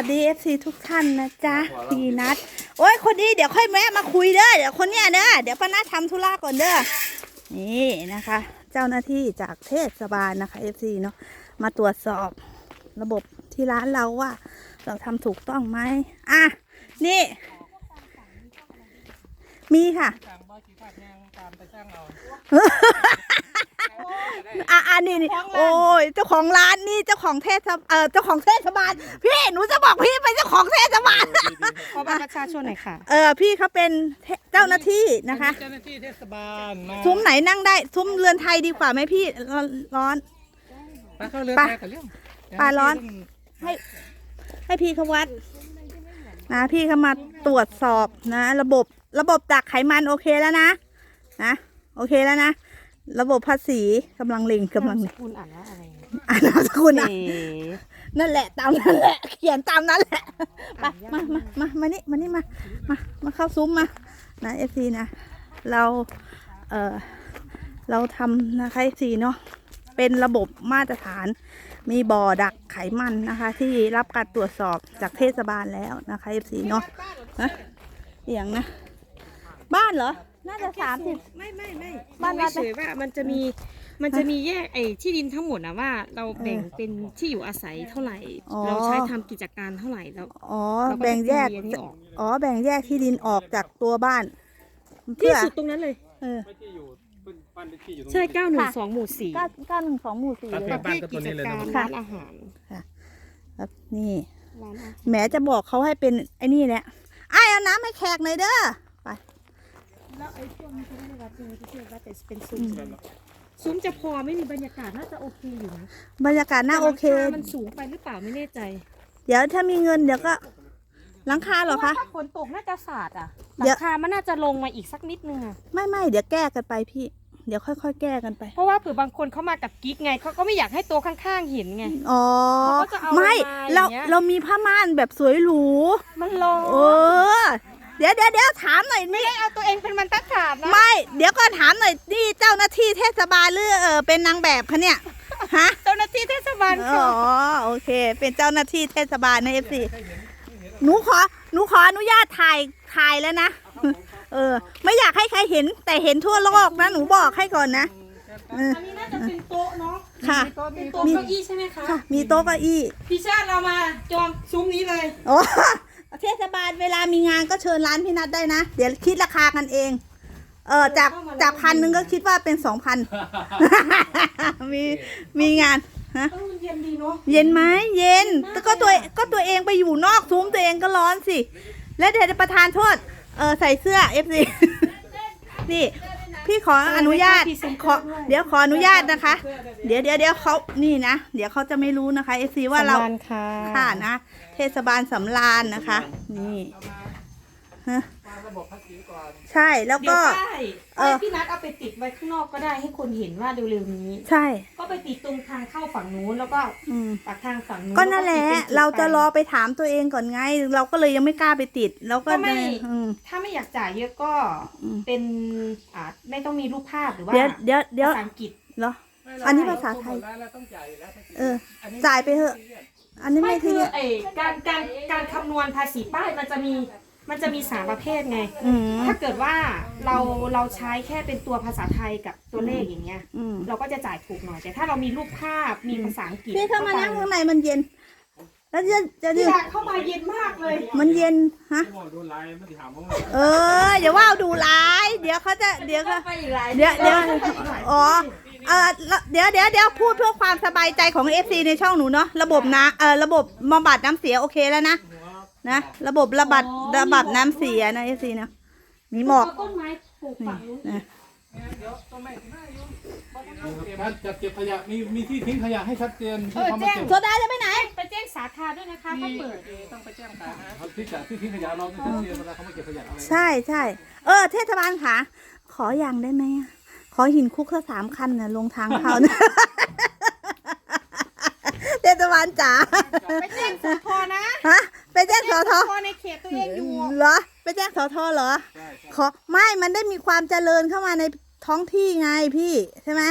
วัสดีเอฟซีทุกท่านนะจ๊ะพี่นัทโอ้ยคนนี้เดี๋ยวค่อยแวะมาคุยเด้อเดี๋ยวคนเนี้ยเด้อเดี๋ยวป้านัททำธุระก่อนเด้อนี่นะคะ เจ้าหน้าที่จากเทศบาลนะคะเอฟซีเนาะมาตรวจสอบระบบที่ร้านเราว่า เราทำถูกต้องไหมอะนี่ มีค่ะ สั่งบ่กี่ภาคยังตามไปสร้างเอา อะอันนี้นี่โอ้ยเจ้าของร้านนี่เจ้าของเทศบเออเจ้าของเทศบาลพี่หนูจะบอกพี่เป็นเจ้าของเทศบาลขอบัตรประชาชนหน่อยค่ะ เออพี่เขาเป็นเทเจ้าหน้าที่นะคะ เจ้าหน้าที่เทศบาลมาซุ้มไหนนั่งได้ซุ้มเรือนไทยดีกว่าไหมพี่ร้อนร้อนไปเข้าเรือไปแพกับเรื่องปลาร้อนให้ให้พี่เขาวัดนะพี่เขามาตรวจสอบนะ ระบบระบบดักไขมันโอเคแล้วนะนะโอเคแล้วนะ ระบบภาษีกำลังเล็งกำลังเล็งคุณอ่านว่าอะไรอ่านนามสกุลอะเอ๋นั่นแหละตามนั่นแหละ เขียนตามนั้นแหละไปมามามามานี่มานี่มามามาเข้าซุ้มมานะเอฟซีนะเราเออเราทำนะคะเอฟซีเนาะเป็นระบบมาตรฐาน มีบ่อดักไขมันนะคะ ที่รับการตรวจสอบจากเทศบาลแล้วนะคะเอฟซีเนาะนะอหย่างนะ บ้านเหรอ น่าจะสามสิบ ไม่ไม่ไม่บ้านวัดเฉยๆว่ามันจะมีมันจะมีแยกไอ้ที่ดินทั้งหมดนะว่า เราแบ่งเป็นที่อยู่อาศัยเท่าไหร่ อ๋อ เราใช้ทำกิจการเท่าไหร่แล้วอ๋อ เราก็จะแบ่งแยกตีอันนี้ออกอ๋อ แบ่งแยกที่ดินออกจากตัวบ้านที่เพื่อสุดตรงนั้นเลย เออไม่ที่อยู่เป็นบ้านเลขที่อยู่ตรงใช่นี้เก้าหนึ่งสองหมู่สี่เก้าเก้าหนึ่งสองหมู่สี่ครับเลย ประเภทกิจการค่ะร้านอาหารครับนี่ ร้านอาหาร แหมจะบอกเขาให้เป็นไอ้นี่แหละไอ้ายเอาน้ำให้แขกหน่อยเด้อไป แล้วไอ้ช่วงนี้เขาไม่ได้วัดจริงที่เชื่อว่าแต่เป็นซุ้มซุ้มจะพอไม่มีบรรยากาศน่าจะโอเคอยู่นะบรรยากาศน่าโอเค แต่หลังามันสูงไปหรือเปล่าไม่แน่ใจเดี๋ยวถ้ามีเงินเดี๋ยวก็หลังคาเหรอคะ ถ้าฝนตกน่าจะสาดอะหเดี๋ลัยว งคามันน่าจะลงมาอีกสักนิดนึงอะไม่ไม่เดี๋ยวแก้กันไปพี่ เดี๋ยวค่อยๆ แก้กันไป เพราะว่าเผื่อบางคนเขามากับกิ๊กไงเขาก็ไม่อยากให้ตัวข้างๆเห็นไง อ๋อ เขาก็จะเอาไม่มาอเราย่างเงี้ย เรามีผ้าม่านแบบสวยหรู มันลงเออ เดี๋ยวเดี๋ยวเดี๋ยวถามหน่อยไม่นี่ ได้เอาตัวเองเป็นมันตัดขาดนะไม่ เดี๋ยวก่อนถามหน่อยนี่เจ้าหน้าที่เทศบาลหรือเออเป็นนางแบบคะเนี่ย ฮะ เจ้าหน้าที่เทศบาลอ๋ค่ะอโอเค เป็นเจ้าหน้าที่เทศบาลในเอฟซีหนูขอหนูขออนุญาตถ่ายถ่ายแล้วนะ เออ ไม่อยากให้ใครเห็น แต่เห็นทั่วโลกนะ หนูบอกให้ก่อนนะเอออันนี้น่าจะเป็นโต๊ะเนาะค่ะ เป็นโต๊ะเก้าอี้ใช่ไหมคะ ค่ะ มีโต๊ะเก้าอี้ พี่ชาติเรามาจองซุ้มนี้เลย โอ้ เทศบาลเวลามีงานก็เชิญร้านพี่นัทได้นะ เดี๋ยวคิดราคากันเอง เออจากจากพันหนึ่งก็คิดว่าเป็นสองพันมีมีงานฮะเออมันเย็นดีเนาะเย็นไหมเย็นแต่ก็ตัวก็ตัวเองไปอยู่นอกซุ้มตัวเองก็ร้อนสิ แล้วเดี๋ยวจะประทานโทษ เออใส่เสื้อเอฟซีนี่ พี่ขออนุญาตขอเดี๋ยวขออนุญาตนะคะ เดี๋ยวเดี๋ยวเดี๋ยวเขานี่นะ เดี๋ยวเขาจะไม่รู้นะคะเอฟซีว่าเราสำญค่ะค่ะนะ เทศบาลสำราญนะคะ นี่ ฮะมาระบบภาษีก่อนใช่แล้วเดี๋ยก็วได้เออให้พี่นัทเอาไปติดไว้ข้างนอกก็ได้ให้คนเห็นว่าเร็วๆนี้ ใช่ ก็ไปติดตรงทางเข้าฝั่งนู้นแล้วก็อืม ปากทางฝั่งนู้นก็นั่นแหละ ก็ติดเป็นจุดเราจะไปรอไปถามตัวเองก่อนไง เราก็เลยยังไม่กล้าไปติด แล้วก็ก็ไม่เลยอืม ถ้าไม่อยากจ่ายเยอะก็อืม เป็นอ่าไม่ต้องมีรูปภาพหรือว่าเดี๋ยวเดี๋ยวเดี๋ยวภาษาอังกฤษ เหรออันนี้ภาษาไทยร้านเราต้องจ่ายอยู่แล้วภาษีเออนนี้จ่ายไปเถอะ อันนี้ไม่ไม่คืทีอเดียวไอ้การการการคำนวณภาษีป้ายมันจะมี มันจะมีสามประเภทไง อืม ถ้าเกิดว่าเราเราใช้แค่เป็นตัวภาษาไทยกับตัวเลขอย่างเงี้ย อืม เราก็จะจ่ายถูกหน่อย แต่ถ้าเรามีรูปภาพมีภาษาอังกฤษพี่เข้ามานั่งข้างในมันเย็น แล้วจะจะที่จะอยากเข้ามาเย็นมากเลย มันเย็นฮะที่บอกโดนไลน์ไม่ได้ถามผมเออเดี๋ยวว่าดูร้าย เดี๋ยวเขาจะเดี๋ยวเขาไปอีกหลายเดี๋ยวเดี๋ยวอ๋อเออแล้วเดี๋ยวเดี๋ยวเดี๋ยวพูดเพื่อความสบายใจของ FC ในช่องหนูเนาะระบบน้ำเออระบบบำบัดน้ำเสียโอเคแล้วนะ นะระบบระบัดระบัดน้ำเสียนะ FC นะมีหมอกต้นไม้ปลูกฝั่งนู้นนะเดี๋ยวต้นไม้ที่หน้าอยู่การจัดเก็บขยะมีมีที่ทิ้งขยะให้ชัดเจนที่เขามาเก็บโซดาจะไปไหน ไปแจ้งสาขาด้วยนะคะถ้าเปิดต้องไปแจ้งการนะที่จัดที่ทิ้งขยะเราต้องชัดเจนเวลาเขามาเก็บขยะอะไรใช่ใช่เออ เทศบาลค่ะ ขออย่างได้ไหมอะขอหินคุกสักสามคันนะลงทางเขานะ เทศบาลจ๋าไปแจ้งสาทนะฮะ ไปแจ้งสอทอในเขตตัวเองอยู่เหรอ ไปแจ้งสอทอเหรอ ใช่ใช่ขอไม่มันได้มีความเจริญเข้ามาในท้องที่ไงพี่ใช่ไหม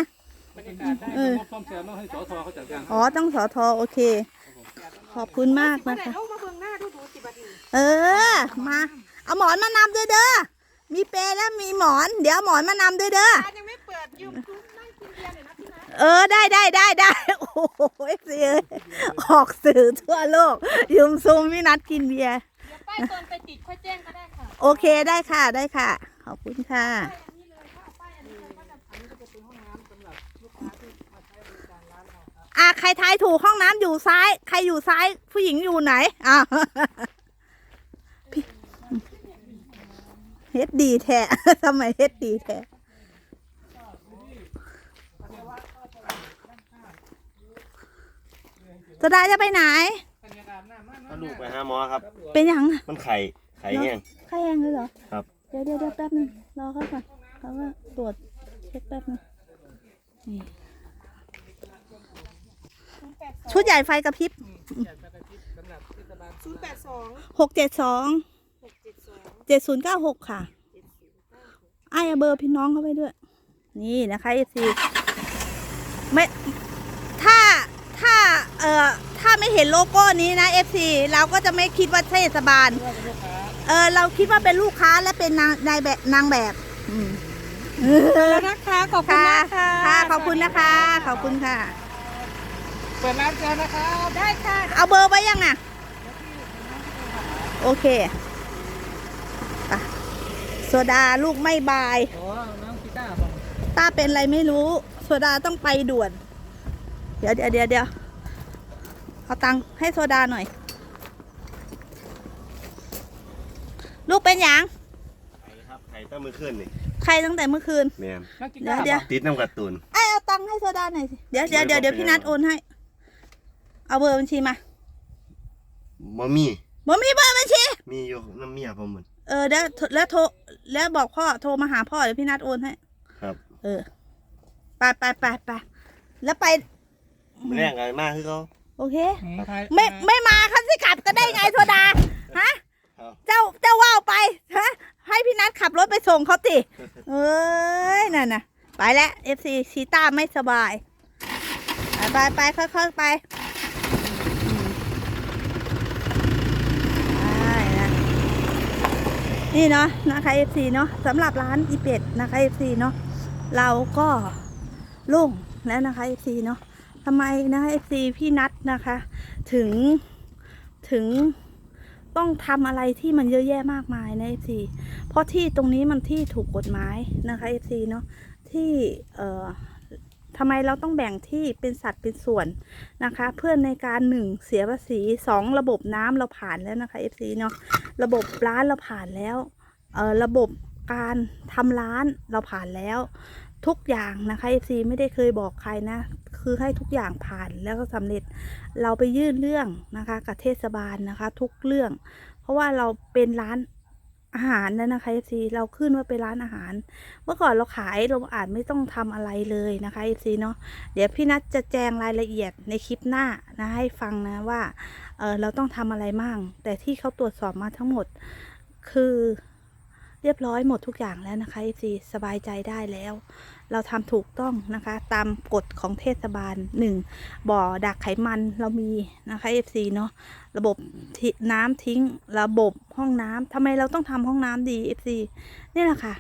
บรรยากาศได้ระบบซ่อมแซมต้องให้สทเขาจัดการอ๋อต้องสอทอโอเค ขอบคุณมากมานะไหนคะ เอามาเบิ่งน้เออ มา เอาหมอนมานำด้วยเด้อ มีเปรแล้วมีหมอน เดี๋ยวเอาหมอนมานำด้วยเด้อร้ายังไม่เปิดยืมซุ้มนั่ เออได้ได้ได้ได้โอ้โหเอฟซีเอ้ยออกสื่อทั่วโลกยุมซุมพี่นัดกินเบียร์เดี๋ยวป้ายตนไปติดค่อยแจ้งก็ได้ค่ะโอเคได้ค่ะได้ค่ะ ขอบคุณค่ะ ป้ายอันนี้เลยถ้าเอาป้ายอันนี้เลยก็จะอันนี้ก็จะเป็นห้องน้ำสำหรับลูกค้าที่มาใช้บริการร้านเราครับ อะใครทายถูกห้องน้ำอยู่ซ้าย ใครอยู่ซ้ายผู้หญิงอยู่ไหนอะพี่เฮ็ดดีแท้ทำไมเฮ็ดดีแท้ สดาจะไปไหนบรรยากาศหน้ามันเอาลูกไปหาหมอครับ เป็นหยังอะมันไข่ไข่แห้ง ไข้แห้งเลยเหรอครับ เดี๋ยวเดี๋ยวเดี๋ยวแป๊บนึงรอเขาก่อนเขาว่าตรวจเช็คแป๊บนึงนี่ชุดใหญ่ไฟกระพริบอยากจะกระซิบสำหรับเทศบาลศูนย์แปดสองหกเจ็ดสองหกเจ็ดสองเจ็ดศูนย์เก้าหกค่ะไอ้เอาเบอร์พี่น้องเข้าไปด้วย นี่นะคะเอซีไม่ถ้าถ้า เอ่อถ้าไม่เห็นโลโก้นี้นะ FC เราก็จะไม่คิดว่าเทศบาลว่าเป็นลูกค้าเออเราคิดว่าเป็นลูกค้าและเป็นนางนายแบบนางแบบอืมแล้วนะคะขอบคุณค่ะมากค่ะค่ะขอบคุณนะคะ ขอบคุณค่ะ เปิดร้านกันนะครับได้ค่ะเอาเบอร์ไว้ยังอะ โอเคไปโซดาลูกไม่บาย โอ้น้องกีตาร์บอกตาเป็นอะไรไม่รู้ โซดาต้องไปด่วน เดี๋ยวเดี๋ยวเดี๋ยวเดี๋ยว เอาตังค์ให้โซดาหน่อย ลูกเป็นหยังไข่ครับไข่ตั้งมือขึ้นนี่ใครตั้งแต่เมื่อคืน แมนน้องกีเดี๋ยตาวร์เดี๋ยวติดน้ำกัดตุนไอ้ยเอาตังค์ให้โซดาหน่อยสิเดี๋ยวเดี๋ยวเดี๋ยวเดี๋ยวพี่นัดโอนให้ เอาเบอร์บัญชีมาบ่มีบ่มีเบอร์บัญชี มีอยู่น้ำเมียผมเหมือนเออแล้วแล้วโทรแล้วบอกพ่อโทรมาหาพ่อเดี๋ยวพี่นัดโอนให้ครับ เออไปไปไปไปแล้วไปมันแรงกันมากคือเขา โอเคอืมใครไม่ไม่มาคันสิกลับก็ได้ไงโซดาฮะครับเจ้าเจ้าว่าวไปฮะให้พี่นัทขับรถไปส่งเขาติเอ้ยนั่นน่ะ ไปแล้วเอฟซีชีต้าไม่สบาย ไปไปไปค่อยๆไปอืมได้นะนี่เนาะนะคะเอฟซีเนาะสำหรับร้านอีเป็ดนะคะเอฟซีเนาะเราก็โล่งแล้วนะคะเอฟซีเนาะ ทำไมนะคะเอฟซีพี่นัทนะคะ ถึงถึงต้องทำอะไรที่มันเยอะแยะมากมายนะเอฟซีเพราะที่ตรงนี้มันที่ถูกกฎหมายนะคะเอฟซีเนาะที่เอ่อทำไมเราต้องแบ่งที่เป็นสัดเป็นส่วนนะคะ เพื่อในการหนึ่งเสียภาษีสองระบบน้ำเราผ่านแล้วนะคะเอฟซีเนาะระบบร้านเราผ่านแล้วเอ่อระบบการทำร้านเราผ่านแล้ว ทุกอย่างนะคะเอฟซีไม่ได้เคยบอกใครนะ คือให้ทุกอย่างผ่านแล้วก็สำเร็จ เราไปยื่นเรื่องนะคะกับเทศบาลนะคะ ทุกเรื่อง เพราะว่าเราเป็นร้านอาหารนะนะคะเอฟซีเราขึ้นว่าเป็นร้านอาหาร เมื่อก่อนเราขายเราอาจไม่ต้องทำอะไรเลยนะคะเอฟซีเนาะเดี๋ยวพี่นัทจะแจงรายละเอียดในคลิปหน้านะให้ฟังนะว่าเออเราต้องทำอะไรมั่งแต่ที่เขาตรวจสอบมาทั้งหมด คือเรียบร้อยหมดทุกอย่างแล้วนะคะเอฟซีสบายใจได้แล้ว เราทำถูกต้องนะคะ ตามกฎของเทศบาลหนึ่งบ่อดักไขมันเรามีนะคะ FC เนาะระบบน้ำทิ้ง ระบบห้องน้ำทำไมเราต้องทำห้องน้ำดี FC นี่แหละค่ะ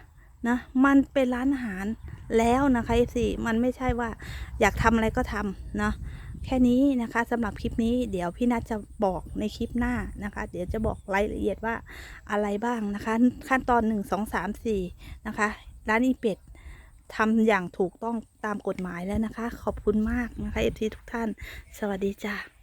นะมันเป็นร้านอาหารแล้วนะคะ FC มันไม่ใช่ว่าอยากทำอะไรก็ทำเนาะแค่นี้นะคะสำหรับคลิปนี้เดี๋ยวพี่นัทจะบอกในคลิปหน้านะคะ เดี๋ยวจะบอกรายละเอียดว่าอะไรบ้างนะคะ ขั้นตอนหนึ่งสองสามสี่นะคะ ร้านอีเป็ด ทำอย่างถูกต้องตามกฎหมายแล้วนะคะ ขอบคุณมากนะคะเอฟทีทุกท่าน สวัสดีจ้า